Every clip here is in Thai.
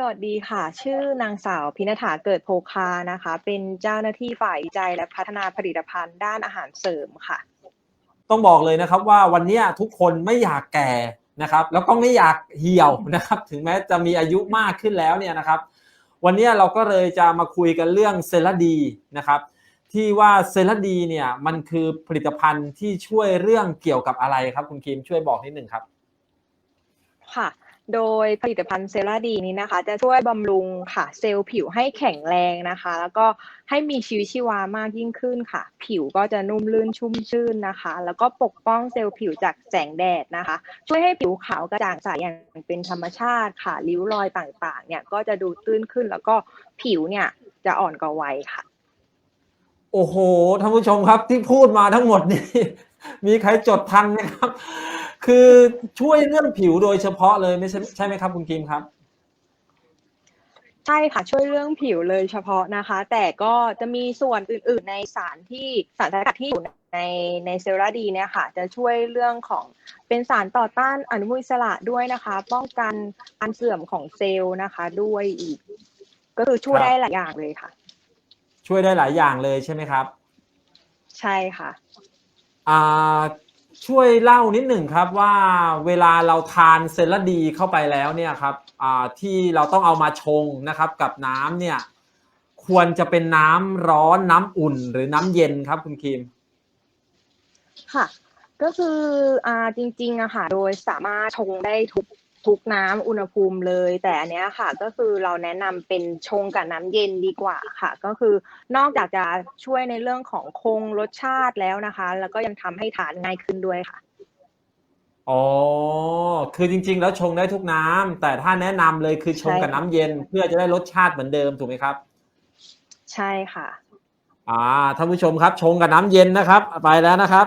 สวัสดีค่ะ ชื่อนางสาวพินฐาเกิดโพคานะคะ เป็นเจ้าหน้าที่ฝ่ายวิจัยและพัฒนาผลิตภัณฑ์ด้านอาหารเสริมค่ะ ต้องบอกเลยนะครับว่าวันเนี้ยทุกคนไม่อยากแก่นะครับ แล้วก็ไม่อยากเหี่ยวนะครับ ถึงแม้จะมีอายุมากขึ้นแล้วเนี่ยนะครับ วันเนี้ยเราก็เลยจะมาคุยกันเรื่องเซลดีนะครับ ที่ว่าเซลดีเนี่ยมันคือผลิตภัณฑ์ที่ช่วยเรื่องเกี่ยวกับอะไรครับ คุณคิมช่วยบอกนิดหนึ่งครับ ค่ะ โดยผลิตภัณฑ์เซราดีนี้นะคะ จะช่วยบำรุงค่ะเซลล์ผิวให้แข็งแรงนะคะ แล้วก็ให้มีชีวิตชีวามากยิ่งขึ้นค่ะ ผิวก็จะนุ่มลื่นชุ่มชื่นนะคะ แล้วก็ปกป้องเซลล์ผิวจากแสงแดดนะคะ ช่วยให้ผิวขาวกระจ่างใสอย่างเป็นธรรมชาติค่ะริ้วรอยต่างๆ เนี่ยก็จะดูตื้นขึ้นแล้วก็ผิวเนี่ยจะอ่อนกว่าวัยค่ะ โอ้โหท่านผู้ชมครับที่พูดมาทั้งหมดนี่มีใครจดทันไหมครับ คือช่วยเรื่องผิวโดยเฉพาะเลยไม่ใช่ใช่ไหมครับคุณคิมครับ ใช่ค่ะช่วยเรื่องผิวเลยเฉพาะนะคะ แต่ก็จะมีส่วนอื่น ๆ ในสารที่สารสกัดที่อยู่ในในเซลล์ดีเนี่ยค่ะ จะช่วยเรื่องของเป็นสารต่อต้านอนุมูลอิสระด้วยนะคะ ป้องกันการเสื่อมของเซลล์นะคะด้วยอีก ก็คือช่วยครับได้หลายอย่างเลยค่ะ ช่วยได้หลายอย่างเลยใช่ไหมครับ ใช่ค่ะ อ่า ช่วยเล่านิดหนึ่งครับว่าเวลาเราทานเซลดีเข้าไปแล้วเนี่ยครับที่เราต้องเอามาชงนะครับกับน้ำเนี่ยควรจะเป็นน้ำร้อนน้ำอุ่นหรือน้ำเย็นครับคุณคิมค่ะ ก็คืออ่าจริงๆอะค่ะโดยสามารถชงได้ทุก ทุกน้ำอุณหภูมิเลย แต่อันเนี้ยค่ะ ก็คือเราแนะนำเป็นชงกับน้ำเย็นดีกว่าค่ะ ก็คือนอกจากจะช่วยในเรื่องของคงรสชาติแล้วนะคะ แล้วก็ยังทำให้ทานง่ายขึ้นด้วยค่ะอ๋อคือจริง ๆ แล้วชงได้ทุกน้ำแต่ถ้าแนะนำเลยคือชงกับใช่ค่ะน้ำเย็น เพื่อจะได้รสชาติเหมือนเดิมถูกไหมครับ ใช่ค่ะอ่าท่านผู้ชมครับ ชงกับน้ำเย็นนะครับ ไปแล้วนะครับ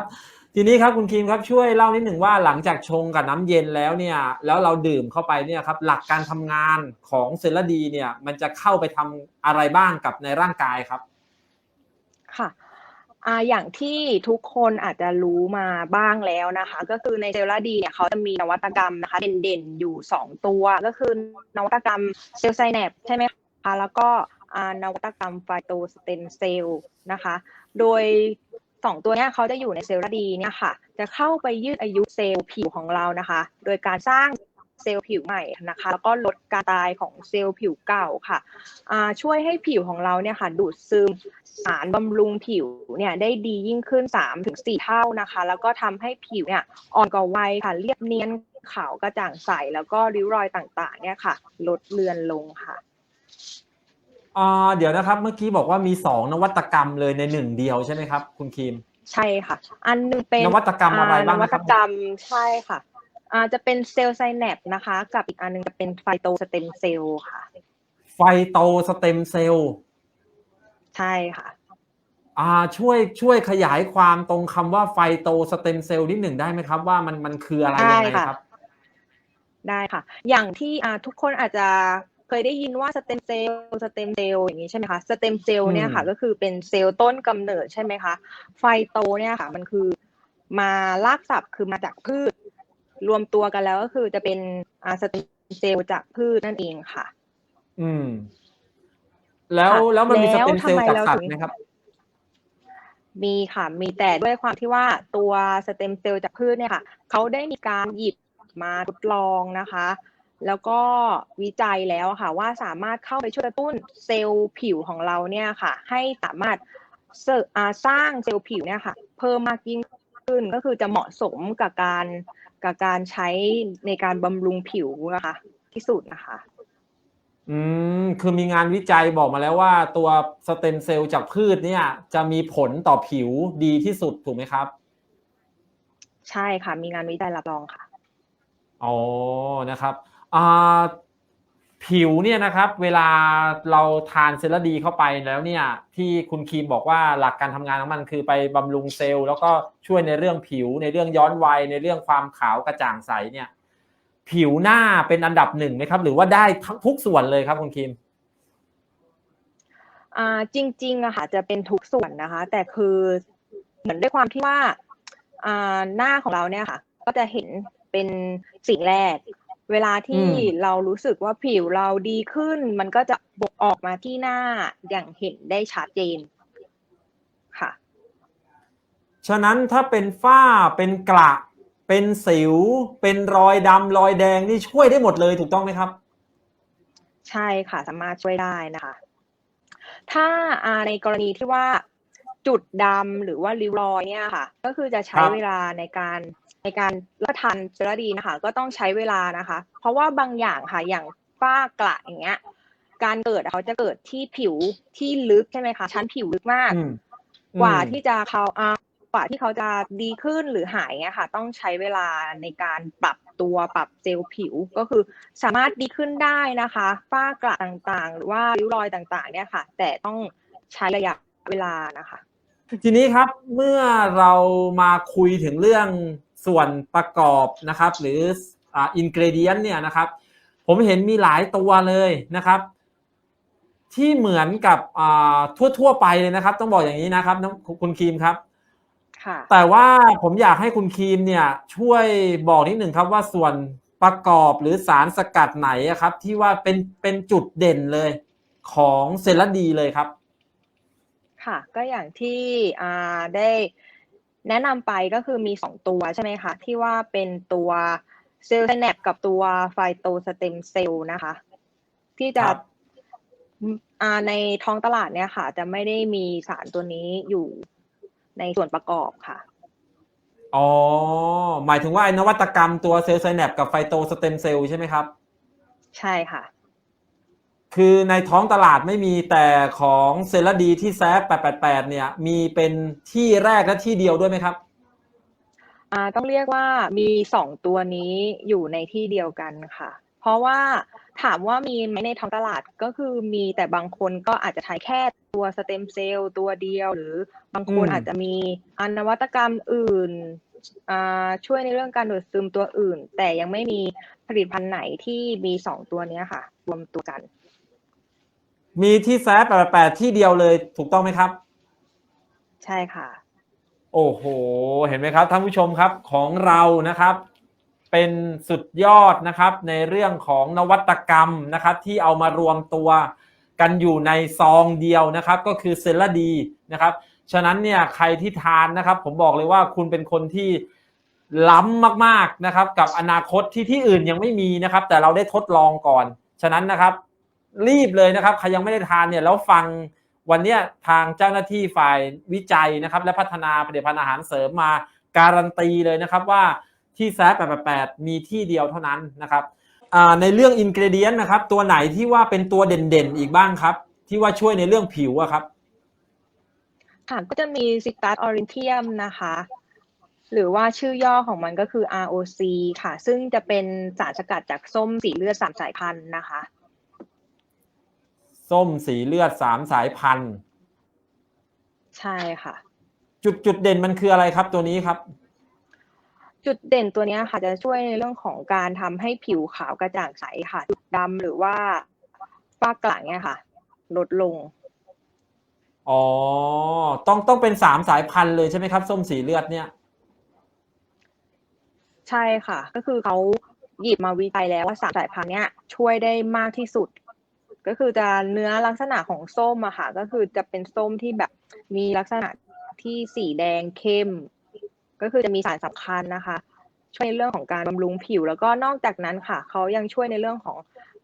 ทีนี้ครับคุณคิมครับช่วยเล่านิดหนึ่งว่าหลังจากชงกับน้ำเย็นแล้วเนี่ย แล้วเราดื่มเข้าไปเนี่ยครับ หลักการทำงานของเซลดีเนี่ย มันจะเข้าไปทำอะไรบ้างกับในร่างกายครับ ค่ะอ่าอย่างที่ทุกคนอาจจะรู้มาบ้างแล้วนะคะ ก็คือในเซลลาดีเนี่ยเขาจะมีนวัตกรรมนะคะ เด่นๆอยู่สองตัว ก็คือนวัตกรรมเซลล์ไซแนปใช่ไหมคะแล้วก็นวัตกรรมไฟโตสเตมเซลล์นะคะ โดย สองตัวนี้เขาจะอยู่ในเซลล์ดีเนี่ยค่ะ จะเข้าไปยืดอายุเซลล์ผิวของเรานะคะ โดยการสร้างเซลล์ผิวใหม่นะคะ แล้วก็ลดการตายของเซลล์ผิวเก่าค่ะช่วยให้ผิวของเราเนี่ยค่ะดูดซึมสารบำรุงผิวเนี่ยได้ดียิ่งขึ้น3ถึง4เท่านะคะ แล้วก็ทำให้ผิวเนี่ยอ่อนกว่าวัยค่ะเรียบเนียนขาวกระจ่างใสแล้วก็ริ้วรอยต่างๆ เนี่ยค่ะ ลดเลือนลงค่ะ อ่าเดี๋ยวนะครับ เมื่อกี้บอกว่ามีสองนวัตกรรมเลยในหนึ่งเดียวใช่ไหมครับ คุณคิมใช่ค่ะ อันหนึงเป็นนวัตกรรมอะไรบ้างนวันะคตรับ กรรมใช่ค่ะอ่าจะเป็นเซลล์ไซแนปนะคะ กับอีกอันหนึงจะเป็นไฟโตสเต็มเซลล์ค่ะ ไฟโตสเต็มเซลล์ ใช่ค่ะ อ่าช่วยช่วยขยายความตรงคำว่าไฟโตสเต็มเซลล์นิดหนึ่งได้ไหมครับ ว่ามันมันคืออะไรยังไงได้ค่ะครับ ได้ค่ะ อย่างที่อ่าทุกคนอาจจะ เคยได้ยินว่าสเต็มเซลล์สเต็มเซลล์อย่างนี้ใช่ไหมคะสเต็มเซลล์เนี่ยค่ะอืมก็คือเป็นเซลล์ต้นกำเนิดใช่ไหมคะไฟโตเนี่ยค่ะมันคือมาลากศัพท์คือมาจากพืช รวมตัวกันแล้วก็คือจะเป็นอ่าสเต็มเซลล์จากพืชนั่นเองค่ะ อืม แล้วค่ะแล้วมันมีสแล้วเต็มเซลล์ทำไมจากเราสัตถึว์งไหมครับมีค่ะ มีแต่ด้วยความที่ว่าตัวสเต็มเซลล์จากพืชเนี่ยค่ะ เขาได้มีการหยิบมาทดลองนะคะ แล้วก็วิจัยแล้วค่ะว่าสามารถเข้าไปช่วยกระตุ้นเซลล์ผิวของเราเนี่ยค่ะ ให้สามารถเสริมอ่าสร้างเซลล์ผิวเนี่ยค่ะ เพิ่มมากยิ่งขึ้นก็คือจะเหมาะสมกับการกับการใช้ในการบำรุงผิวนะคะที่สุดนะคะ อืมคือมีงานวิจัยบอกมาแล้วว่า ตัวสเต็มเซลล์จากพืชเนี่ย จะมีผลต่อผิวดีที่สุดถูกไหมครับ ใช่ค่ะ มีงานวิจัยรับรองค่ะอ๋อนะครับอ่า ผิวเนี่ยนะครับเวลาเราทานเซลดีเข้าไปแล้วเนี่ยที่คุณคีมบอกว่าหลักการทำงานของมันคือไปบำรุงเซลล์ แล้วก็ช่วยในเรื่องผิวในเรื่องย้อนวัยในเรื่องความขาวกระจ่างใสเนี่ย ผิวหน้าเป็นอันดับหนึ่งไหมครับ หรือว่าได้ทั้งทุกส่วนเลยครับคุณคีมอ่าจริงๆอะค่ะจะเป็นทุกส่วนนะคะ แต่คือเหมือนด้วยความที่ว่าอ่าหน้าของเราเนี่ยค่ะ ก็จะเห็นเป็นสิ่งแรก เวลาที่อืมเรารู้สึกว่าผิวเราดีขึ้น มันก็จะบกออกมาที่หน้าอย่างเห็นได้ชัดเจนค่ะ ฉะนั้นถ้าเป็นฝ้าเป็นกระเป็นสิว เป็นรอยดำรอยแดงนี่ช่วยได้หมดเลยถูกต้องไหมครับ ใช่ค่ะสามารถช่วยได้นะคะ ถ้าอ่าในกรณีที่ว่าจุดดำหรือว่าริ้วรอยเนี่ยค่ะ ก็คือจะใช้ครับเวลาในการ ในการรับประทานเซราดีนะคะ ก็ต้องใช้เวลานะคะ เพราะว่าบางอย่างค่ะอย่างฝ้ากระอย่างเงี้ย การเกิดเขาจะเกิดที่ผิวที่ลึกใช่ไหมคะชั้นผิวลึกมากอืมกว่าอืมที่จะเขาอ่ากว่าที่เขาจะดีขึ้นหรือหายเงี้ยค่ะ ต้องใช้เวลาในการปรับตัวปรับเซลล์ผิวก็คือสามารถดีขึ้นได้นะคะฝ้ากระต่างๆ หรือว่าริ้วรอยต่างๆ เนี่ยค่ะ แต่ต้องใช้ระยะเวลานะคะ ทีนี้ครับเมื่อเรามาคุยถึงเรื่อง ส่วนประกอบนะครับ หรืออ่าอินกรเดียนเนี่ยนะครับ ผมเห็นมีหลายตัวเลยนะครับ ที่เหมือนกับอ่าทั่วๆไปเลยนะครับ ต้องบอกอย่างนี้นะครับน้องคุณครีมครับค่ะแต่ว่าผมอยากให้คุณครีมเนี่ยช่วยบอกนิดหนึ่งครับว่าส่วนประกอบหรือสารสกัดไหนอะครับ ที่ว่าเป็นเป็นจุดเด่นเลยของเซรั่ดีเลยครับ ค่ะ ก็อย่างที่อ่าได้ แนะนำไปก็คือมีสองตัวใช่ไหมคะที่ว่าเป็นตัวเซลล์ไซแนปกับตัวไฟโตสเต็มเซลล์นะคะ ที่จะครับอ่าในท้องตลาดเนี่ยค่ะ จะไม่ได้มีสารตัวนี้อยู่ในส่วนประกอบค่ะ อ๋อ หมายถึงว่าไอ้นวัตกรรมตัวเซลล์ไซแนปกับไฟโตสเต็มเซลล์ใช่ไหมครับ ใช่ค่ะ คือในท้องตลาดไม่มีแต่ของเซรั่ดีที่แซฟ888 เนี่ย มีเป็นที่แรกและที่เดียวด้วยไหมครับอ่าต้องเรียกว่ามีสองตัวนี้อยู่ในที่เดียวกันค่ะ เพราะว่าถามว่ามีไหมในท้องตลาดก็คือมีแต่บางคนก็อาจจะใช้แค่ตัวสเต็มเซลล์ตัวเดียว หรือบางคนอืมอาจจะมีอนนวัตกรรมอื่นอ่าช่วยในเรื่องการดูดซึมตัวอื่น แต่ยังไม่มีผลิตภัณฑ์ไหนที่มีสองตัวเนี้ยค่ะ รวมตัวกัน มีที่แซฟ888ที่เดียวเลยถูกต้องไหมครับ ใช่ค่ะ โอ้โห เห็นไหมครับท่านผู้ชมครับของเรานะครับ เป็นสุดยอดนะครับ ในเรื่องของนวัตกรรมนะครับ ที่เอามารวมตัวกันอยู่ในซองเดียวนะครับ ก็คือเซลดีนะครับ ฉะนั้นเนี่ยใครที่ทานนะครับ ผมบอกเลยว่าคุณเป็นคนที่ล้ำมากๆนะครับ กับอนาคตที่ที่อื่นยังไม่มีนะครับ แต่เราได้ทดลองก่อน ฉะนั้นนะครับ รีบเลยนะครับใครยังไม่ได้ทานเนี่ยแล้วฟังวันนี้ทางเจ้าหน้าที่ฝ่ายวิจัยนะครับ และพัฒนาผลิตภัณฑ์อาหารเสริมมาการันตีเลยนะครับว่าที่แซฟ888 มีที่เดียวเท่านั้นนะครับในเรื่องอินกรเดียนนะครับ ตัวไหนที่ว่าเป็นตัวเด่นๆอีกบ้างครับ ที่ว่าช่วยในเรื่องผิวอะครับค่ะก็จะมีซิตัสออริเทียมนะคะ หรือว่าชื่อย่อของมันก็คือ ROC ค่ะ ซึ่งจะเป็นสารสกัดจากส้มสีเลือดสามสายพันธุ์นะคะ ส้มสีเลือดสามสายพันธุ์ ใช่ค่ะ จุดจุดเด่นมันคืออะไรครับตัวนี้ครับ จุดเด่นตัวเนี้ยค่ะจะช่วยในเรื่องของการทำให้ผิวขาวกระจ่างใสค่ะจุดดำหรือว่าฝ้ากระเนี่ยค่ะ ลดลง อ๋อ ต้องต้องเป็นสามสายพันธุ์เลยใช่ไหมครับ ส้มสีเลือดเนี่ย ใช่ค่ะ ก็คือเขาหยิบมาวิจัยแล้วว่าสามสายพันธุ์เนี้ยช่วยได้มากที่สุด ก็คือจะเนื้อลักษณะของส้มอะค่ะ ก็คือจะเป็นส้มที่แบบมีลักษณะที่สีแดงเข้ม ก็คือจะมีสารสำคัญนะคะ ช่วยในเรื่องของการบำรุงผิว แล้วก็นอกจากนั้นค่ะเขายังช่วยในเรื่องของ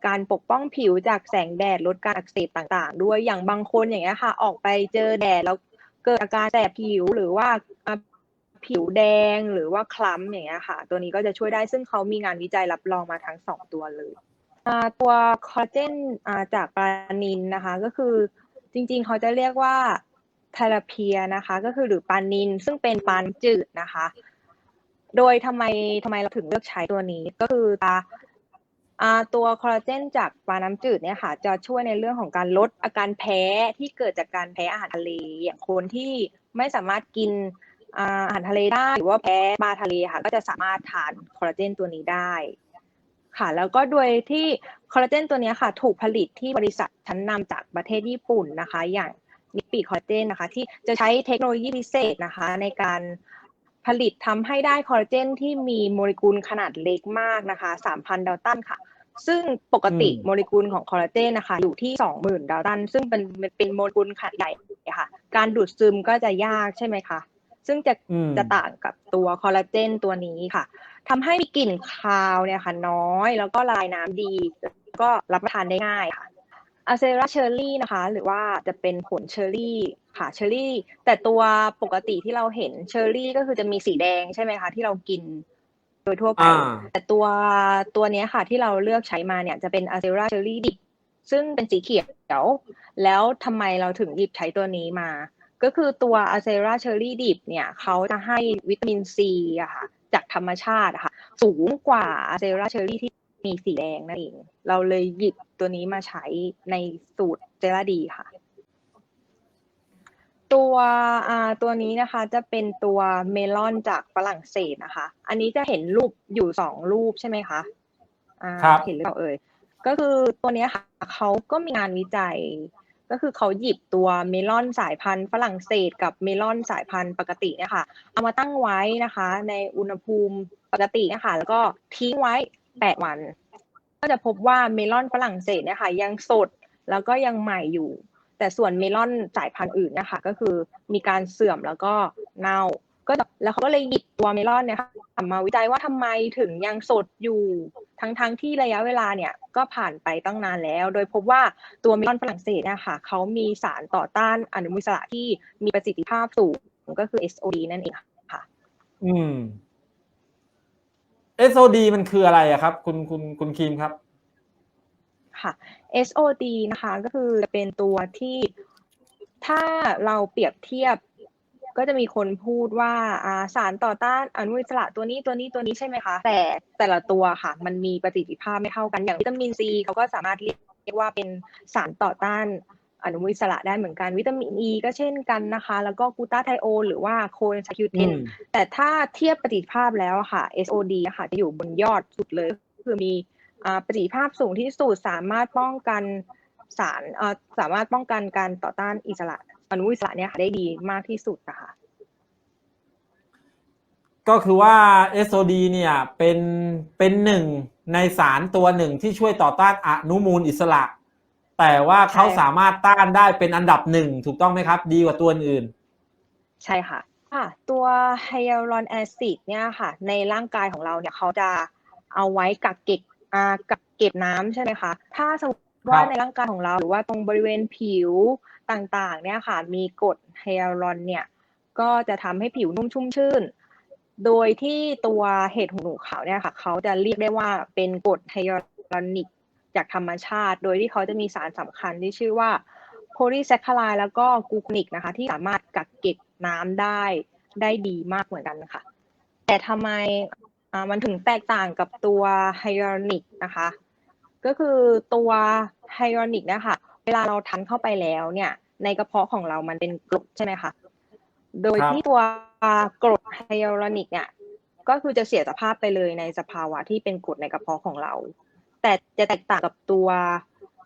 การปกป้องผิวจากแสงแดดลดการอักเสบต่างๆ ด้วยอย่างบางคนอย่างเงี้ยค่ะ ออกไปเจอแดดแล้วเกิดอาการแสบผิวหรือว่าผิวแดงหรือว่าคล้ำอย่างเงี้ยค่ะ ตัวนี้ก็จะช่วยได้ซึ่งเขามีงานวิจัยรับรองมาทั้งสองตัวเลย ตัวคอลลาเจนจากปลานินนะคะ ก็คือจริงๆ เขาจะเรียกว่าเทเลเพียนะคะ ก็คือหรือปลานินซึ่งเป็นปลาจืดนะคะ โดยทำไมทำไมเราถึงเลือกใช้ตัวนี้ก็คือตาตัวคอลลาเจนจากปลาน้ำจืดเนี่ยค่ะ จะช่วยในเรื่องของการลดอาการแพ้ที่เกิดจากการแพ้อาหารทะเลอย่างคนที่ไม่สามารถกินอาหารทะเลได้หรือว่าแพ้ปลาทะเลค่ะ ก็จะสามารถทานคอลลาเจนตัวนี้ได้ ค่ะ แล้วก็โดยที่คอลลาเจนตัวเนี้ยค่ะ ถูกผลิตที่บริษัทชั้นนำจากประเทศญี่ปุ่นนะคะ อย่างนิปปี้คอลลาเจนนะคะ ที่จะใช้เทคโนโลยีพิเศษนะคะ ในการผผลิตทำให้ได้คอลลาเจนที่มีโมเลกุลขนาดเล็กมากนะคะ3,000ดัลตันค่ะ ซึ่งปกติอืมโมเลกุลของคอลลาเจนนะคะ อยู่ที่ 20,000ดัลตัน ซึ่งเป็นเป็นโมเลกุลขนาดใหญ่ค่ะ การดูดซึมก็จะยากใช่ไหมคะ ซึ่งจะอืมจะต่างกับตัวคอลลาเจนตัวนี้ค่ะทำให้มีกลิ่นคาวเนี่ยค่ะน้อย แล้วก็ละลายน้ำดีแล้วก็รับประทานได้ง่ายค่ะอะเซราเชอร์รี่นะคะ หรือว่าจะเป็นผลเชอร์รี่ค่ะเชอร์รี่ แต่ตัวปกติที่เราเห็นเชอร์รี่ก็คือจะมีสีแดงใช่ไหมคะ ที่เรากินโดยทั่วไปอ่าแต่ตัวตัวเนี้ยค่ะ ที่เราเลือกใช้มาเนี่ยจะเป็นอะเซราเชอร์รี่ดิบซึ่งเป็นสีเขียว แล้วทำไมเราถึงหยิบใช้ตัวนี้มา ก็คือตัวอะเซราเชอร์รี่ดิบเนี่ยเขาจะให้วิตามินซีอะค่ะจากธรรมชาติอะค่ะสูงกว่าอะเซราเชอร์รี่ที่มีสีแดงนั่นเอง เราเลยหยิบตัวนี้มาใช้ในสูตรเจลาดีค่ะ ตัวอ่าตัวนี้นะคะจะเป็นตัวเมลอนจากฝรั่งเศสนะคะ อันนี้จะเห็นรูปอยู่สองรูปใช่ไหมคะอ่าครับเห็นหรือเปล่าเอ่ยก็คือตัวเนี้ยค่ะเขาก็มีงานวิจัย ก็คือเขาหยิบตัวเมลอนสายพันธุ์ฝรั่งเศสกับเมลอนสายพันธุ์ปกติเนี่ยค่ะ เอามาตั้งไว้นะคะ ในอุณหภูมิปกตินะคะแล้วก็ทิ้งไว้ 8 วัน ก็จะพบว่าเมลอนฝรั่งเศสเนี่ยค่ะยังสดแล้วก็ยังใหม่อยู่ แต่ส่วนเมลอนสายพันธุ์อื่นนะคะก็คือมีการเสื่อมแล้วก็เน่า ก็จะแล้วเขาก็เลยหยิบตัวเมลอนเนี่ยค่ะมาวิจัยว่าทำไมถึงยังสดอยู่ทั้งๆทที่ระยะเวลาเนี่ยก็ผ่านไปตั้งนานแล้ว โดยพบว่าตัวเมลอนฝรั่งเศสเนี่ยค่ะเขามีสารต่อต้านอนุมูลอิสระที่มีประสิทธิภาพสูงก็คือ SOD นั่นเองค่ะ อืม SOD มันคืออะไรอะครับ คุณคุณคุณคีมครับ ค่ะ SOD นะคะ ก็คือจะเป็นตัวที่ถ้าเราเปรียบเทียบ ก็จะมีคนพูดว่าอ่าสารต่อต้านอนุมูลอิสระตัวนี้ตัวนี้ตัวนี้ใช่ไหมคะ แต่แต่ละตัวค่ะ มันมีประสิทธิภาพไม่เท่ากันอย่างวิตามินซีเขาก็สามารถเรียกว่าเป็นสารต่อต้านอนุมูลอิสระได้เหมือนกันวิตามินอ e ีก็เช่นกันนะคะ แล้วก็กลูตาไทโอนหรือว่าโคเอนไซม์คิวเทอืนมแต่ถ้าเทียบประสิทธิภาพแล้วอะค่ะ SOD อะค่ะ จะอยู่บนยอดสุดเลยก็คือมีอ่าประสิทธิภาพสูงที่สุดสามารถป้องกันสารเอ่อสามารถป้องกันการต่อต้านอิสระ อนุมูลอิสระเนี่ยค่ะได้ดีมากที่สุดนะคะก็คือว่า SOD เนี่ยเป็นเป็นหนึ่งในสารตัวหนึ่งที่ช่วยต่อต้านอนุมูลอิสระ แต่ว่าเขาใช่ค่ะสามารถต้านได้เป็นอันดับหนึ่งถูกต้องไหมครับ ดีกว่าตัวอื่น ใช่ค่ะค่ะ ตัวไฮยาลูรอนแอซิดเนี่ยค่ะ ในร่างกายของเราเนี่ยเขาจะเอาไว้กักเก็บอ่ากักเก็บน้ำใช่ไหมคะ ถ้าสมมติว่าครับในร่างกายของเราหรือว่าตรงบริเวณผิว ต่างๆเนี่ยค่ะมีกรดไฮยาลูรอนเนี่ยก็จะทำให้ผิวนุ่มชุ่มชื่น โดยที่ตัวเห็ดหูหนูขาวเนี่ยค่ะเขาจะเรียกได้ว่าเป็นกรดไฮยาลูรอนิกจากธรรมชาติ โดยที่เขาจะมีสารสำคัญที่ชื่อว่าโพลีแซคคาไลแล้วก็กูคนิกนะคะที่สามารถกักเก็บน้ำได้ได้ดีมากเหมือนกันนะคะแต่ทำไมมันถึงแตกต่างกับตัวไฮยาลูรอนิกนะคะ ก็คือตัวไฮยาลูรอนิกเนะคะ เวลาเราทานเข้าไปแล้วเนี่ย ในกระเพาะของเรามันเป็นกรดใช่ไหมคะ โดยครับที่ตัวกรดไฮยาลูรอนิกเนี่ยก็คือจะเสียสภาพไปเลยในสภาวะที่เป็นกรดในกระเพาะของเรา แต่จะแตกต่างกับตัว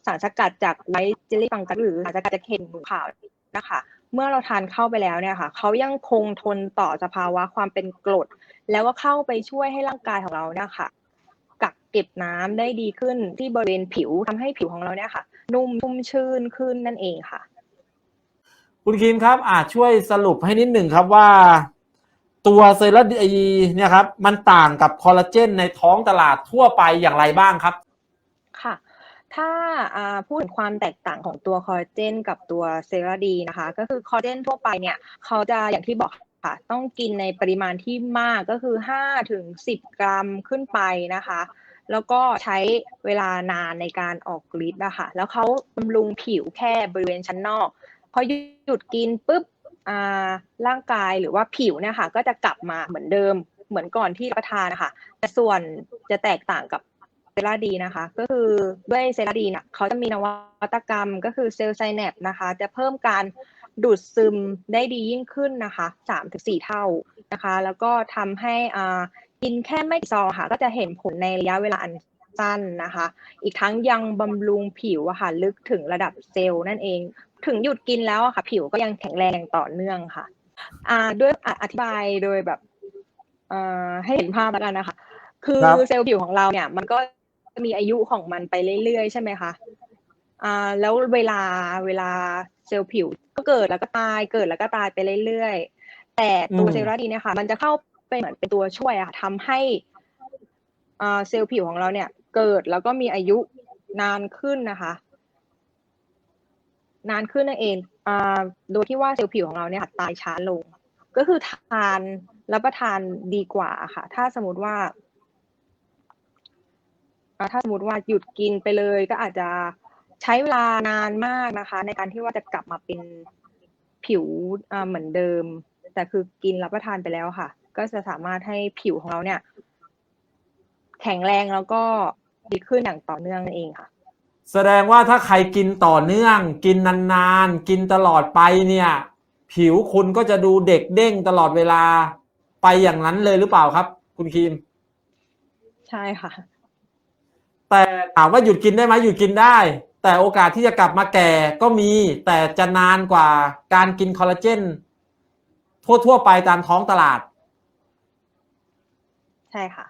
สารสกัดจากไวท์เจลลี่ฟังกัสหรือสารสกัดจากเห็ดหนูขาวนะคะ เมื่อเราทานเข้าไปแล้วเนี่ยค่ะเขายังคงทนต่อสภาวะความเป็นกรด แล้วก็เข้าไปช่วยให้ร่างกายของเราเนี่ยค่ะกักเก็บน้ำได้ดีขึ้นที่บริเวณผิวทำให้ผิวของเราเนี่ยค่ะ นุ่มชุ่มชื่นขึ้นนั่นเองค่ะ คุณคีมครับอาจช่วยสรุปให้นิดหนึ่งครับว่า ตัวเซรั่มดีเนี่ยครับ มันต่างกับคอลลาเจนในท้องตลาดทั่วไปอย่างไรบ้างครับ ค่ะถ้าอ่าพูดถึงความแตกต่างของตัวคอลลาเจนกับตัวเซราดีนะคะ ก็คือคอลลาเจนทั่วไปเนี่ย เขาจะอย่างที่บอกค่ะ ต้องกินในปริมาณที่มากก็คือ 5 ถึง 10 กรัมขึ้นไปนะคะ แล้วก็ใช้เวลานานในการออกฤทธิ์นะคะแล้วเขาบำรุงผิวแค่บริเวณชั้นนอก พอหยุดกินปุ๊บอ่าร่างกายหรือว่าผิวเนี่ยค่ะ ก็จะกลับมาเหมือนเดิม เหมือนก่อนที่รับประทานนะคะแต่ส่วนจะแตกต่างกับเซราดีนะคะ ก็คือด้วยเซราดีเนี่ยเขาจะมีนวัตกรรมก็คือเซลล์ไซแนปนะคะ จะเพิ่มการดูดซึมได้ดียิ่งขึ้นนะคะสามถึงสี่เท่านะคะ แล้วก็ทำให้อ่า กินแค่ไม่กี่ซองค่ะ ก็จะเห็นผลในระยะเวลาอันสั้นนะคะ อีกทั้งยังบำรุงผิวอะค่ะ ลึกถึงระดับเซลล์นั่นเอง ถึงหยุดกินแล้วอะค่ะ ผิวก็ยังแข็งแรงอย่างต่อเนื่องค่ะ อ่าด้วยอะอธิบายโดยแบบเอ่อให้เห็นภาพแล้วกันนะคะ คือครับเซลล์ผิวของเราเนี่ย มันก็จะมีอายุของมันไปเรื่อยๆ ใช่ไหมคะอ่าแล้วเวลาเวลาเซลล์ผิวก็เกิดแล้วก็ตายเกิดแล้วก็ตายไปเรื่อยๆ แต่ตัวเซลล์ราดีเนี่ยค่ะ มันจะเข้า ไปเหมือนเป็นตัวช่วยอะทำให้อ่าเซลล์ผิวของเราเนี่ย เกิดแล้วก็มีอายุนานขึ้นนะคะ นานขึ้นนั่นเองอ่าโดยที่ว่าเซลล์ผิวของเราเนี่ยตายช้าลง ก็คือทานรับประทานดีกว่าค่ะ ถ้าสมมติว่า ถ้าสมมติว่าหยุดกินไปเลยก็อาจจะใช้เวลานานมากนะคะ ในการที่ว่าจะกลับมาเป็นผิวเหมือนเดิม แต่คือกินรับประทานไปแล้วค่ะ ก็จะสามารถให้ผิวของเราเนี่ย แข็งแรงแล้วก็ดีขึ้นอย่างต่อเนื่องนั่นเองค่ะ แสดงว่าถ้าใครกินต่อเนื่อง กินนานๆ กินตลอดไปเนี่ย ผิวคุณก็จะดูเด็กเด้งตลอดเวลาไปอย่างนั้นเลยหรือเปล่าครับ คุณครีม ใช่ค่ะ แต่ถามว่าหยุดกินได้ไหมหยุดกินได้ แต่โอกาสที่จะกลับมาแก่ก็มี แต่จะนานกว่าการกินคอลลาเจนทั่วๆไปตามท้องตลาด ใช่ค่ะ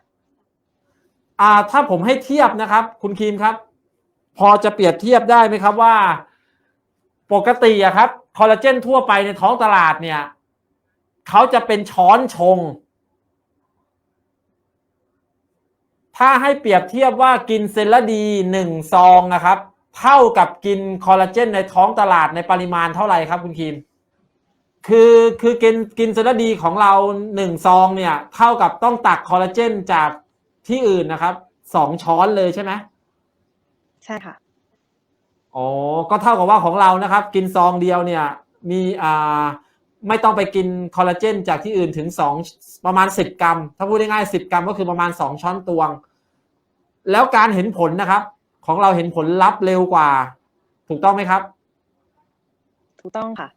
อ่า ถ้าผมให้เทียบนะครับ คุณครีมครับ พอจะเปรียบเทียบได้ไหมครับว่า ปกติอะครับคอลลาเจนทั่วไปในท้องตลาดเนี่ยเขาจะเป็นช้อนชง ถ้าให้เปรียบเทียบว่ากินเซลลดีหนึ่งซองนะครับ เท่ากับกินคอลลาเจนในท้องตลาดในปริมาณเท่าไหร่ครับคุณครีม คือคือกินกินเซลลาดีของเราหนึ่งซองเนี่ยเท่ากับต้องตักคอลลาเจนจากที่อื่นนะครับสองช้อนเลยใช่ไหมใช่ค่ะอ๋อก็เท่ากับว่าของเรานะครับ กินซองเดียวเนี่ย มีอ่าไม่ต้องไปกินคอลลาเจนจากที่อื่นถึงสองประมาณสิบกรัม ถ้าพูดง่ายๆสิบกรัมก็คือประมาณสองช้อนตวง แล้วการเห็นผลนะครับ ของเราเห็นผลลัพธ์เร็วกว่า ถูกต้องไหมครับ ถูกต้องค่ะ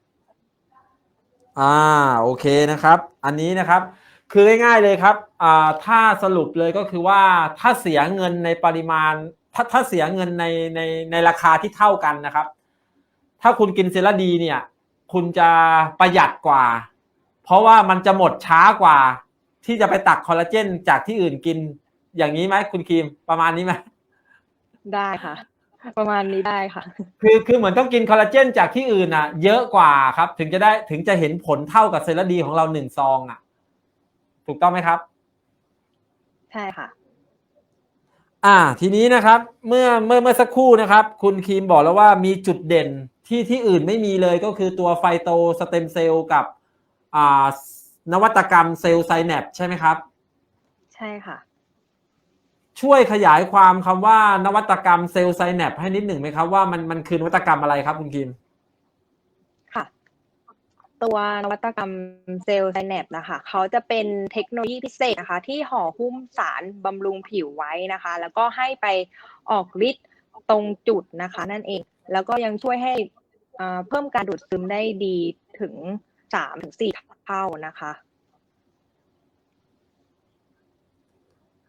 อ่าโอเคนะครับ อันนี้นะครับคือง่ายๆเลยครับอ่าถ้าสรุปเลยก็คือว่าถ้าเสียเงินในปริมาณ ถ้าถ้าเสียเงินในในในราคาที่เท่ากันนะครับ ถ้าคุณกินเซราดีเนี่ย คุณจะประหยัดกว่า เพราะว่ามันจะหมดช้ากว่า ที่จะไปตักคอลลาเจนจากที่อื่นกินอย่างนี้ไหมคุณครีมประมาณนี้ไหมได้ค่ะ ประมาณนี้ได้ค่ะ คือคือเหมือนต้องกินคอลลาเจนจากที่อื่นอะ เยอะกว่าครับ ถึงจะได้ถึงจะเห็นผลเท่ากับเซราดีของเราหนึ่งซองอะ ถูกต้องไหมครับ ใช่ค่ะ อ่า ทีนี้นะครับ เมื่อเมื่อเมื่อสักครู่นะครับ คุณครีมบอกแล้วว่ามีจุดเด่นที่ที่อื่นไม่มีเลยก็คือตัวไฟโตสเต็มเซลล์กับอ่านวัตกรรมเซลล์ไซแนปใช่ไหมครับ ใช่ค่ะ ช่วยขยายความคำว่านวัตกรรมเซลล์ไซแนปให้นิดหนึ่งไหมครับ ว่ามันมันคือนวัตกรรมอะไรครับคุณครีมค่ะตัวนวัตกรรมเซลล์ไซแนปนะคะเขาจะเป็นเทคโนโลยีพิเศษนะคะ ที่ห่อหุ้มสารบำรุงผิวไว้นะคะ แล้วก็ให้ไปออกฤทธิ์ตรงจุดนะคะ นั่นเอง แล้วก็ยังช่วยให้อ่าเพิ่มการดูดซึมได้ดีถึงสามถึงสี่เท่านะคะ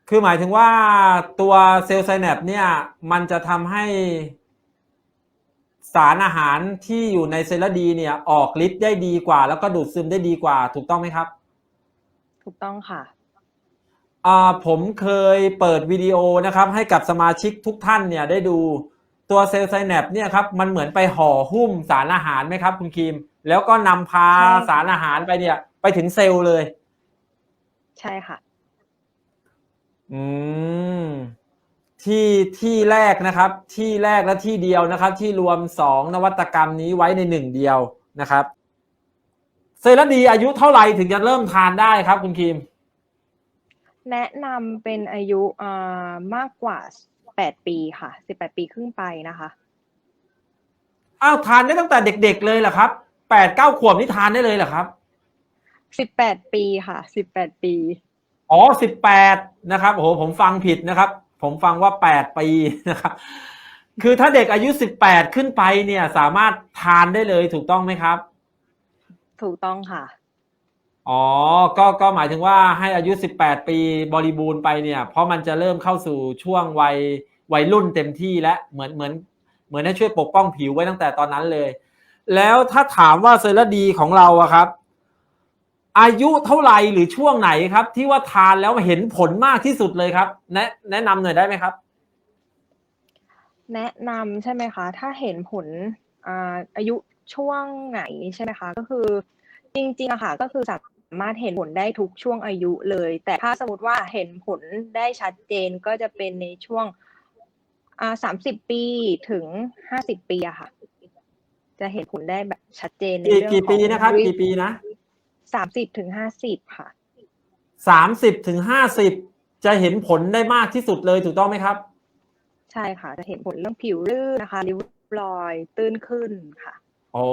คือหมายถึงว่าตัวเซลล์ไซแนปเนี่ย มันจะทำให้สารอาหารที่อยู่ในเซลล์ดีเนี่ย ออกฤทธิ์ได้ดีกว่า แล้วก็ดูดซึมได้ดีกว่า ถูกต้องไหมครับ ถูกต้องค่ะอ่าผมเคยเปิดวิดีโอนะครับ ให้กับสมาชิกทุกท่านเนี่ยได้ดูตัวเซลล์ไซแนปเนี่ยครับมันเหมือนไปห่อหุ้มสารอาหารไหมครับ คุณครีม แล้วก็นำพาใช่ค่ะสารอาหารไปเนี่ย ไปถึงเซลล์เลย ใช่ค่ะ อืมที่ที่แรกนะครับ ที่แรกและที่เดียวนะครับ ที่รวมสองนวัตกรรมนี้ไว้ในหนึ่งเดียวนะครับเซรั่มดีอายุเท่าไหร่ถึงจะเริ่มทานได้ครับ คุณครีมแนะนำเป็นอายุอ่ามากกว่าแปดปีค่ะสิบแปดปีขึ้นไปนะคะอ้าวทานได้ตั้งแต่เด็ก ๆ เลยเหรอครับแปดเก้าขวบนี่ทานได้เลยเหรอครับสิบแปดปีค่ะสิบแปดปี อ๋อสิบแปดนะครับโอ้โหผมฟังผิดนะครับ ผมฟังว่าแปดปีนะครับ คือถ้าเด็กอายุสิบแปดขึ้นไปเนี่ย สามารถทานได้เลยถูกต้องไหมครับ ถูกต้องค่ะ อ๋อ ก็ก็หมายถึงว่าให้อายุสิบแปดปีบริบูรณ์ไปเนี่ย เพราะมันจะเริ่มเข้าสู่ช่วงวัยวัยรุ่นเต็มที่และเหมือนเหมือน เหมือนให้ช่วยปกป้องผิวไว้ตั้งแต่ตอนนั้นเลย แล้วถ้าถามว่าเซรั่มดีของเราอะครับ อายุเท่าไหร่หรือช่วงไหนครับ ที่ว่าทานแล้วเห็นผลมากที่สุดเลยครับ แนะแนะนำหน่อยได้ไหมครับ แนะนำใช่ไหมคะ ถ้าเห็นผลอ่าอายุช่วงไหนใช่ไหมคะ ก็คือจริงๆอะค่ะ ก็คือสามารถเห็นผลได้ทุกช่วงอายุเลย แต่ถ้าสมมติว่าเห็นผลได้ชัดเจนก็จะเป็นในช่วงอ่าสามสิบปีถึงห้าสิบปีอะค่ะ จะเห็นผลได้แบบชัดเจนในกี่เรื่องกี่ของปีนะครับ กี่ปีนะ สามสิบถึงห้าสิบค่ะสามสิบถึงห้าสิบจะเห็นผลได้มากที่สุดเลยถูกต้องไหมครับ ใช่ค่ะ จะเห็นผลเรื่องผิวลื่นนะคะริ้วรอยตื้นขึ้นค่ะโอ้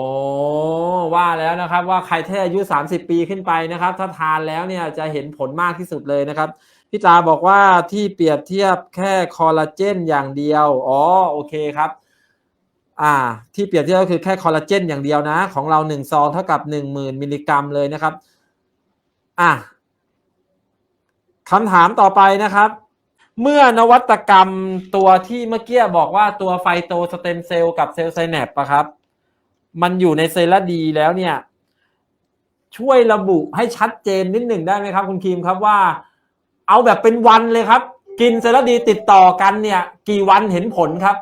ว่าแล้วนะครับว่าใครที่อายุ 30 ปีขึ้นไปนะครับ ถ้าทานแล้วเนี่ยจะเห็นผลมากที่สุดเลยนะครับพี่ตาบอกว่าที่เปรียบเทียบแค่คอลลาเจนอย่างเดียว อ๋อโอเคครับ อ่า ที่เปรียบเทียบก็คือแค่คอลลาเจนอย่างเดียวนะ ของเราหนึ่งซองเท่ากับหนึ่งหมื่นมิลลิกรัมเลยนะครับ อะคำถามต่อไปนะครับ เมื่อนวัตกรรมตัวที่เมื่อกี้บอกว่าตัวไฟโตสเต็มเซลล์กับเซลล์ไซแนปอะครับ มันอยู่ในเซลล์ดีแล้วเนี่ย ช่วยระบุให้ชัดเจนนิดหนึ่งได้ไหมครับ คุณคีมครับว่า เอาแบบเป็นวันเลยครับ กินเซลล์ดีติดต่อกันเนี่ย กี่วันเห็นผลครับ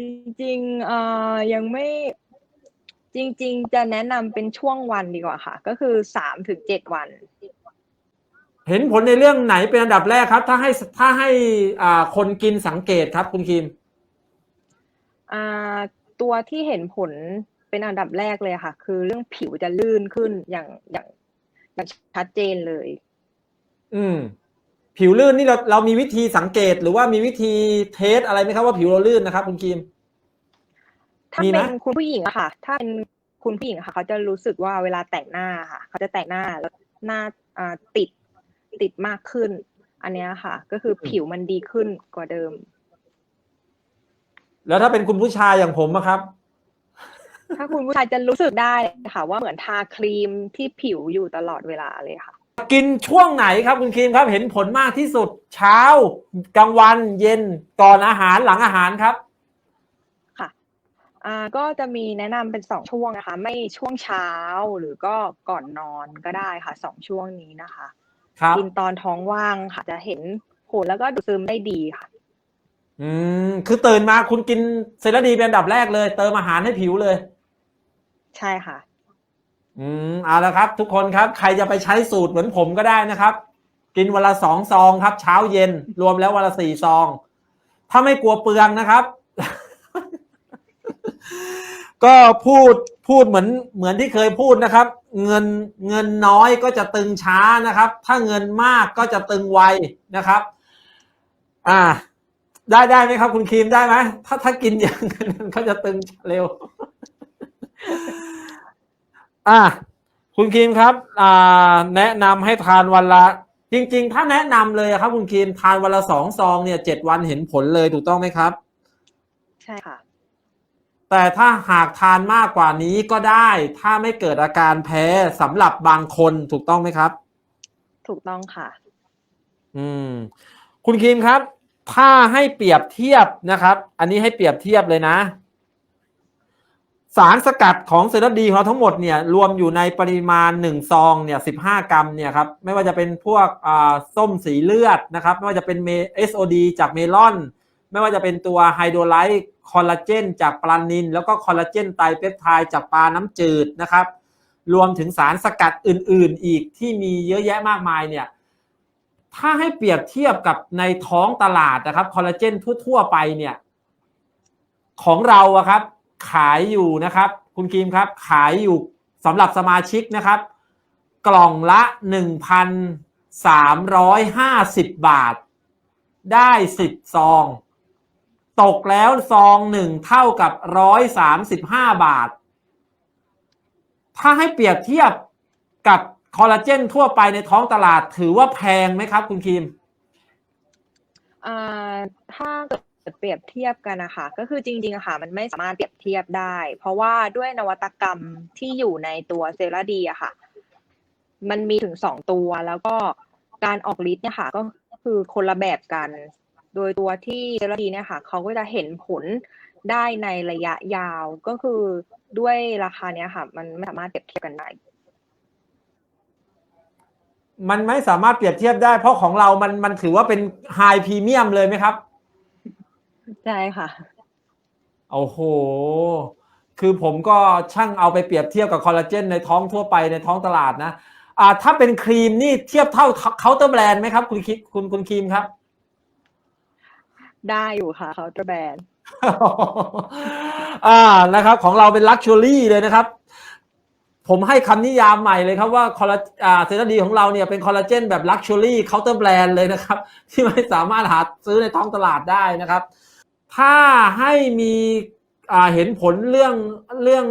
จริงๆเอ่อยังไม่จริง ๆ จะแนะนำเป็นช่วงวันดีกว่าค่ะ ก็คือสามถึงเจ็ดวัน เห็นผลในเรื่องไหนเป็นอันดับแรกครับ ถ้าให้ถ้าให้อ่าคนกินสังเกตครับ คุณคีมอ่าตัวที่เห็นผลเป็นอันดับแรกเลยค่ะ คือเรื่องผิวจะลื่นขึ้นอย่างอย่างอย่างชัดเจนเลย อืม ผิวลื่นนี่เราเรามีวิธีสังเกตหรือว่ามีวิธีเทสอะไรไหมครับว่าผิวเราลื่นนะครับ คุณคีม ถ้ามีไหม เป็นคุณผู้หญิงอะค่ะ ถ้าเป็นคุณผู้หญิงอะค่ะ เขาจะรู้สึกว่าเวลาแต่งหน้าค่ะ เขาจะแต่งหน้าแล้วหน้าอ่าติดติดมากขึ้น อันเนี้ยค่ะ ก็คือผิวมันดีขึ้นกว่าเดิม แล้วถ้าเป็นคุณผู้ชายอย่างผมอะครับ ถ้าคุณผู้ชายจะรู้สึกได้ค่ะ ว่าเหมือนทาครีมที่ผิวอยู่ตลอดเวลาเลยค่ะ กินช่วงไหนครับคุณคีมครับ เห็นผลมากที่สุดเช้ากลางวันเย็นก่อนอาหารหลังอาหารครับค่ะอ่าก็จะมีแนะนำเป็นสองช่วงนะคะ ไม่ช่วงเช้าหรือก็ก่อนนอนก็ได้ค่ะสองช่วงนี้นะคะครับกินตอนท้องว่างค่ะ จะเห็นผลแล้วก็ดูดซึมได้ดีค่ะ อืมคือตื่นมาคุณกินเซรั่ดีเป็นอันดับแรกเลย เติมอาหารให้ผิวเลย ใช่ค่ะ อืมเอาละครับ ทุกคนครับ ใครจะไปใช้สูตรเหมือนผมก็ได้นะครับ กินวันละสองซองครับ เช้าเย็นรวมแล้ววันละสี่ซอง ถ้าไม่กลัวเปลืองนะครับ ก็พูดพูดเหมือนเหมือนที่เคยพูดนะครับ เงินเงินน้อยก็จะตึงช้านะครับ ถ้าเงินมากก็จะตึงไวนะครับ อ่า ได้ได้ไหมครับ คุณครีมได้ไหมถ้าถ้ากินอย่างนั้นเขาจะตึงเร็ว อะคุณครีมครับ อ่า แนะนำให้ทานวันละ จริง ๆ ถ้าแนะนำเลยอะครับคุณครีมทานวันละสองซองเนี่ยเจ็ดวันเห็นผลเลยถูกต้องไหมครับ ใช่ค่ะ แต่ถ้าหากทานมากกว่านี้ก็ได้ ถ้าไม่เกิดอาการแพ้สำหรับบางคนถูกต้องไหมครับ ถูกต้องค่ะ อืม คุณครีมครับ ถ้าให้เปรียบเทียบนะครับ อันนี้ให้เปรียบเทียบเลยนะ สารสกัดของเซรัดีของเราทั้งหมดเนี่ยรวมอยู่ในปริมาณหนึ่งซองเนี่ยสิบห้ากรัมเนี่ยครับไม่ว่าจะเป็นพวกอ่าส้มสีเลือดนะครับไม่ว่าจะเป็นเม SOD จากเมลอน ไม่ว่าจะเป็นตัวไฮโดรไลท์คอลลาเจนจากปลานิน แล้วก็คอลลาเจนไตรเปปไทด์จากปลาน้ำจืดนะครับ รวมถึงสารสกัดอื่น ๆ อีกที่มีเยอะแยะมากมายเนี่ยถ้าให้เปรียบเทียบกับในท้องตลาดนะครับคอลลาเจนทั่ว ๆ ไปเนี่ยของเราอะครับ ขายอยู่นะครับ คุณครีมครับ ขายอยู่สำหรับสมาชิกนะครับ กล่องละหนึ่งพันสามร้อยห้าสิบบาท ได้สิบซอง ตกแล้วซองหนึ่งเท่ากับร้อยสามสิบห้าบาท ถ้าให้เปรียบเทียบกับคอลลาเจนทั่วไปในท้องตลาดถือว่าแพงไหมครับ คุณครีมอ่าถ้าเกิด เปรียบเทียบกันนะคะก็คือจริงๆอะค่ะ มันไม่สามารถเปรียบเทียบได้ เพราะว่าด้วยนวัตกรรมที่อยู่ในตัวเซรดีอะค่ะ มันมีถึงสองตัวแล้วก็การออกฤทธิ์เนี่ยค่ะ ก็คือคนละแบบกัน โดยตัวที่เซรดีเนี่ยค่ะเขาก็จะเห็นผลได้ในระยะยาวก็คือด้วยราคาเนี้ยค่ะ มันไม่สามารถเปรียบเทียบกันได้มันไม่สามารถเปรียบเทียบได้ เพราะของเรามันมันถือว่าเป็นไฮพรีเมียมเลยไหมครับ ใช่ค่ะ โอ้โห คือผมก็ช่างเอาไปเปรียบเทียบกับคอลลาเจนในท้องทั่วไปในท้องตลาดนะอ่าถ้าเป็นครีมนี่เทียบเท่าเคาน์เตอร์แบรนด์ไหมครับ คุณคิดคุณคุณครีมครับ ได้อยู่ค่ะเคาน์เตอร์แบรนด์อ่านะครับ ของเราเป็นลักชัวรี่เลยนะครับ ผมให้คำนิยามใหม่เลยครับว่าคอลลาอ่าเซราดีของเราเนี่ยเป็นคอลลาเจนแบบลักชัวรี่เคาน์เตอร์แบรนด์เลยนะครับ ที่ไม่สามารถหาซื้อในท้องตลาดได้นะครับ ถ้าให้มีเห็นผลเรื่องเรื่อง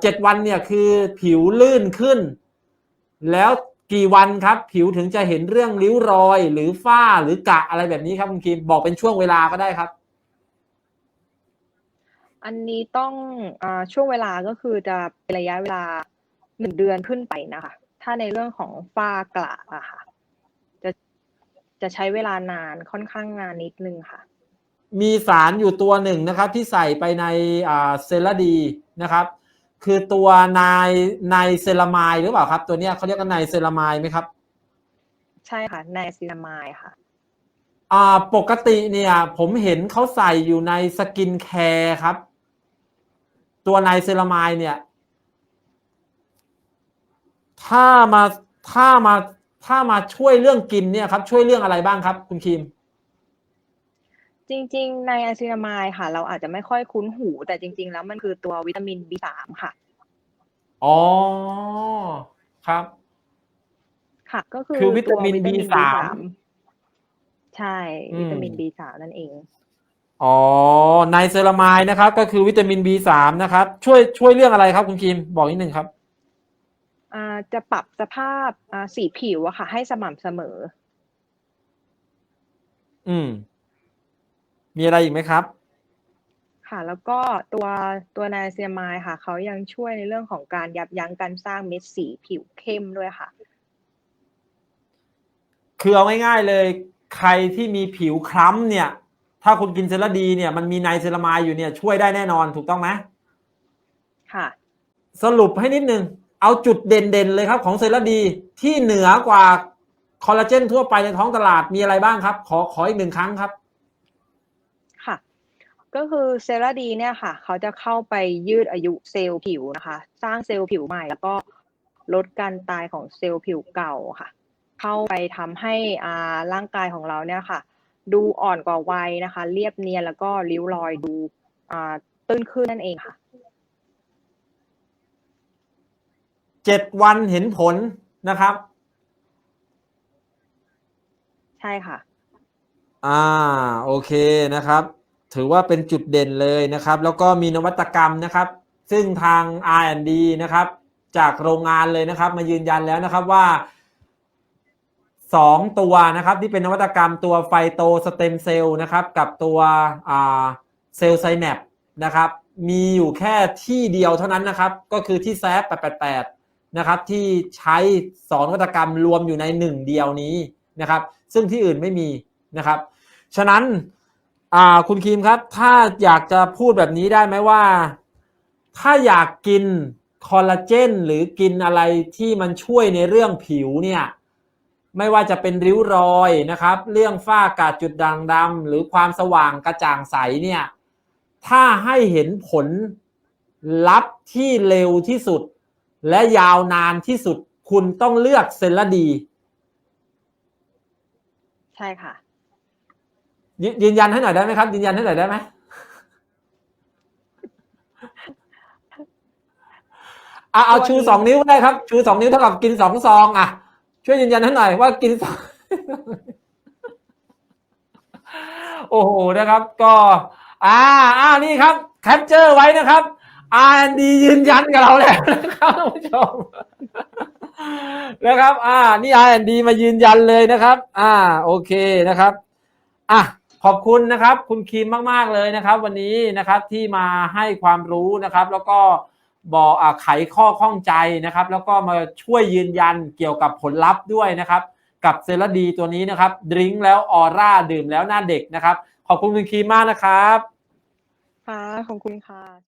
เจ็ดวันเนี่ยคือผิวลื่นขึ้น แล้วกี่วันครับ ผิวถึงจะเห็นเรื่องริ้วรอยหรือฝ้าหรือกะอะไรแบบนี้ครับคุณคิมบอกเป็นช่วงเวลาก็ได้ครับ อันนี้ต้องอช่วงเวลาก็คือจะเป็นระยะเวลาหนึ่งเดือนขึ้นไปนะคะ ถ้าในเรื่องของฝ้ากระอะค่ะ จะจะใช้เวลานานค่อนข้างนานนิดนึงค่ะ มีสารอยู่ตัวหนึ่งนะครับ ที่ใส่ไปในอ่าเซลาดีนะครับ คือตัวนายนายเซรามายหรือเปล่าครับ ตัวเนี้ยเขาเรียกว่านายเซรามายไหมครับ ใช่ค่ะในซินามายค่ะอ่าปกติเนี่ยผมเห็นเขาใส่อยู่ในสกินแคร์ครับ ตัวนายเซรามายเนี่ย ถ้ามาถ้ามาถ้ามาช่วยเรื่องกินเนี่ยครับ ช่วยเรื่องอะไรบ้างครับ คุณคิม จริง ๆ ในอะซินามายค่ะ เราอาจจะไม่ค่อยคุ้นหู แต่จริง ๆ แล้วมันคือตัววิตามิน B3 ค่ะ อ๋อ ครับ ค่ะ ก็คือคือวิตามินตัว B3 ใช่อืมวิตามิน B3 นั่นเอง อ๋อ ไนเซรามายนะครับ ก็คือวิตามิน B3 นะครับ ช่วยช่วยเรื่องอะไรครับคุณคิม บอกนิดนึงครับ อ่า จะปรับสภาพอ่าสีผิวอะค่ะ ให้สม่ำเสมอ อืม มีอะไรอีกไหมครับ ค่ะแล้วก็ตัวตัวไนเซียมายค่ะ เขายังช่วยในเรื่องของการยับยั้งการสร้างเม็ดสีผิวเข้มด้วยค่ะ คือเอาง่ายๆเลย ใครที่มีผิวคล้ำเนี่ย ถ้าคุณกินเซราดีเนี่ยมันมีไนเซรามายอยู่เนี่ยช่วยได้แน่นอนถูกต้องไหมค่ะ สรุปให้นิดนึง เอาจุดเด่นๆเลยครับ ของเซราดีที่เหนือกว่าคอลลาเจนทั่วไปในท้องตลาดมีอะไรบ้างครับ ขอขออีกหนึ่งครั้งครับค่ะ ก็คือเซราดีเนี่ยค่ะ เขาจะเข้าไปยืดอายุเซลล์ผิวนะคะ สร้างเซลล์ผิวใหม่แล้วก็ลดการตายของเซลล์ผิวเก่าค่ะ เข้าไปทำให้อ่าร่างกายของเราเนี่ยค่ะ ดูอ่อนกว่าวัยนะคะ เรียบเนียนแล้วก็ริ้วรอยดูอ่าตื้นขึ้นนั่นเองค่ะเจ็ดวันเห็นผลนะครับ ใช่ค่ะ อ่า โอเคนะครับ ถือว่าเป็นจุดเด่นเลยนะครับ แล้วก็มีนวัตกรรมนะครับ ซึ่งทาง R&D นะครับ จากโรงงานเลยนะครับ มายืนยันแล้วนะครับว่าสองตัวนะครับที่เป็นนวัตกรรมตัวไฟโตสเต็มเซลล์นะครับ กับตัวเซลล์ไซแนปนะครับมีอยู่แค่ที่เดียวเท่านั้นนะครับ ก็คือที่แซฟ888 นะครับที่ใช้สองนวัตกรรมรวมอยู่ในหนึ่งเดียวนี้นะครับ ซึ่งที่อื่นไม่มีนะครับ ฉะนั้น อ่า คุณคีมครับ ถ้าอยากจะพูดแบบนี้ได้ไหมว่า ถ้าอยากกินคอลลาเจนหรือกินอะไรที่มันช่วยในเรื่องผิวเนี่ย ไม่ว่าจะเป็นริ้วรอยนะครับ เรื่องฝ้ากาจุดด่างดำหรือความสว่างกระจ่างใสเนี่ย ถ้าให้เห็นผลลัพธ์ที่เร็วที่สุด และยาวนานที่สุดคุณต้องเลือกเซลลาดี ใช่ค่ะ ยืนยันให้หน่อยได้ไหมครับ ยืนยันให้หน่อยได้ไหมเอะเอาชูสองนิ้วได้ครับ ชูสองนิ้วเท่ากับกินสองซองอะ ช่วยยืนยันให้หน่อยว่ากินสองโอ้โหนะครับ ก็ อ่าอ่านี่ครับแคปเจอร์ไว้นะครับ R&D ยืนยันกับเราแล้วนะครับท่านผู้ชมนะครับ อ่า นี่ R&D มายืนยันเลยนะครับ อ่า โอเคนะครับ อะ ขอบคุณนะครับ คุณคิมมาก ๆ เลยนะครับ วันนี้นะครับที่มาให้ความรู้นะครับ แล้วก็บอกไขข้อข้องใจนะครับ แล้วก็มาช่วยยืนยันเกี่ยวกับผลลัพธ์ด้วยนะครับ กับเซรดีตัวนี้นะครับดริงแล้วออร่าดื่มแล้วหน้าเด็กนะครับ ขอบคุณคุณคีมมากนะครับ ค่ะ ขอบคุณค่ะ